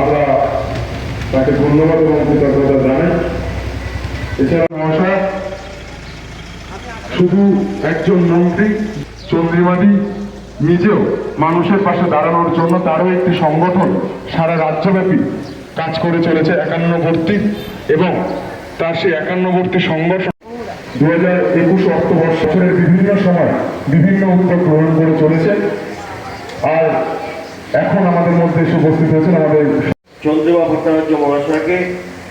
আমরা তাকে ধন্যবাদ এবং কৃতজ্ঞতা জানাই। এছাড়া মহাশয়, শুধু একজন মন্ত্রী, চন্দ্রিমাদি নিজেও মানুষের পাশে দাঁড়ানোর জন্য তারও একটি সংগঠন সারা রাজ্যব্যাপী কাজ করে চলেছে, একান্নবর্তী। এবং তার সেই একান্নবর্তী সংগঠন দু হাজার একুশ অক্টোবর বিভিন্ন সময় বিভিন্ন উদ্যোগ গ্রহণ করে চলেছে। মধ্যে এসে উপস্থিত হয়েছেন আমাদের চন্দ্রিমা ভট্টাচার্য মহাশয়কে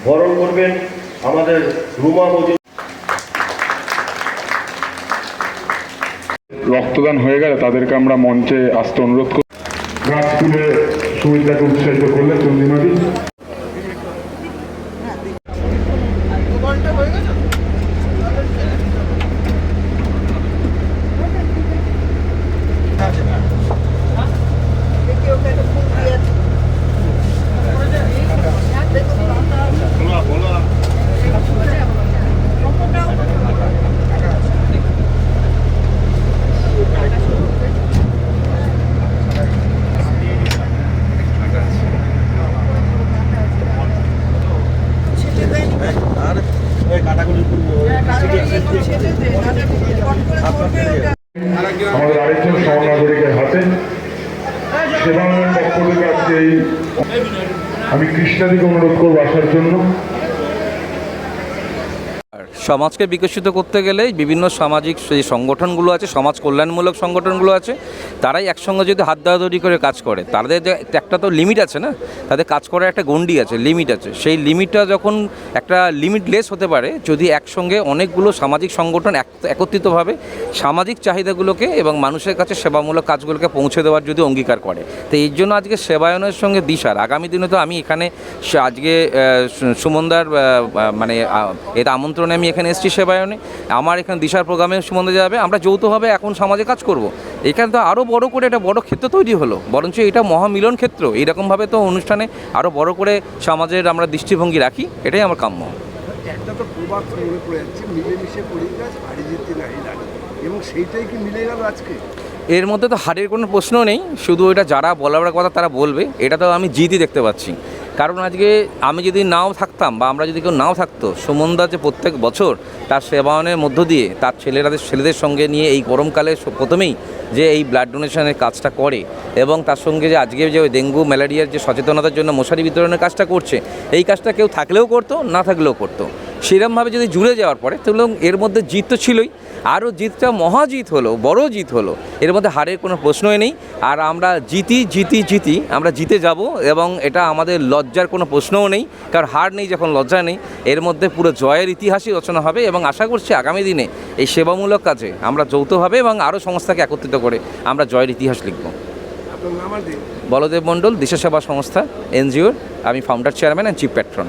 বরণ করবেন আমাদের রুমা মজুমদার। রক্তদান হয়ে গেলে তাদেরকে আমরা মঞ্চে আসতে অনুরোধ করি। গাছ তুলে সুবিধাকে উৎসাহিত করলে চন্দ্রিমাদি। আমাদের আরেকজন সহনাগরিকের হাতে সেবা পক্ষ থেকে আজকে আমি কৃষ্ণাদিকে অনুরোধ করব আসার জন্য। সমাজকে বিকশিত করতে গেলে বিভিন্ন সামাজিক যে সংগঠনগুলো আছে, সমাজ কল্যাণমূলক সংগঠনগুলো আছে, তারাই একসঙ্গে যদি হাত ধরাধরি করে কাজ করে, তাদের একটা তো লিমিট আছে না? তাদের কাজ করার একটা গণ্ডি আছে লিমিট আছে। সেই লিমিটটা যখন একটা লিমিটলেস হতে পারে, যদি একসঙ্গে অনেকগুলো সামাজিক সংগঠন এক- একত্রিতভাবে সামাজিক চাহিদাগুলোকে এবং মানুষের কাছে সেবামূলক কাজগুলোকে পৌঁছে দেওয়ার যদি অঙ্গীকার করে, তো এই জন্য আজকে সেবায়নের সঙ্গে দিশার। আগামী দিনে তো আমি এখানে আজকে সুমনদার মানে এর আমন্ত্রণে আমি এখানে এসেছি সেবায়নে আমার এখানে দিশার প্রোগ্রামে সুমন্দা যাবে আমরা যৌথভাবে এখন সমাজে কাজ করব। এখানে তো আরও বড় করে একটা বড় ক্ষেত্র তৈরি হলো বরঞ্চ এটা মহামিলন ক্ষেত্র এইরকমভাবে তো অনুষ্ঠানে আরও বড় করে সমাজের আমরা দৃষ্টিভঙ্গি রাখি এটাই আমার কাম্য। একটা তো প্রবাদ মনে পড়ে যাচ্ছে মিলেমিশে করি কাজ হারি জিততে নাহি এবং সেইটাই কি মিলে গেল আজকে? এর মধ্যে তো হারের কোনো প্রশ্ন নেই শুধু এটা যারা বলার কথা তারা বলবে এটা তো আমি জিতই দেখতে পাচ্ছি। কারণ আজকে আমি যদি নাও থাকতাম বা আমরা যদি কেউ নাও থাকতো, সুমনদা যে প্রত্যেক বছর তার সেবায়নের মধ্য দিয়ে তার ছেলেরাদের ছেলেদের সঙ্গে নিয়ে এই গরমকালে প্রথমেই যে এই ব্লাড ডোনেশনের কাজটা করে এবং তার সঙ্গে যে আজকে যে ওই ডেঙ্গু, ম্যালেরিয়ার যে সচেতনতার জন্য মশারি বিতরণের কাজটা করছে, এই কাজটা কেউ থাকলেও করতো, না থাকলেও করতো। সেরমভাবে যদি জুড়ে যাওয়ার পরে, তাহলে এর মধ্যে জিত তো ছিলই। আরও জিতটা মহাজিত হলো বড় জিত হলো। এর মধ্যে হারের কোনো প্রশ্নই নেই। আর আমরা জিতি জিতি জিতি আমরা জিতে যাব এবং এটা আমাদের লজ্জার কোনো প্রশ্নও নেই। কারণ হার নেই যখন লজ্জা নেই। এর মধ্যে পুরো জয়ের ইতিহাসই রচনা হবে এবং আশা করছি আগামী দিনে এই সেবামূলক কাজে আমরা যৌথভাবে এবং আরও সংস্থাকে একত্রিত করে আমরা জয়ের ইতিহাস লিখব। বলদেব মণ্ডল দেশের সেবা সংস্থা এনজিওর। আমি founder chairman and chief patron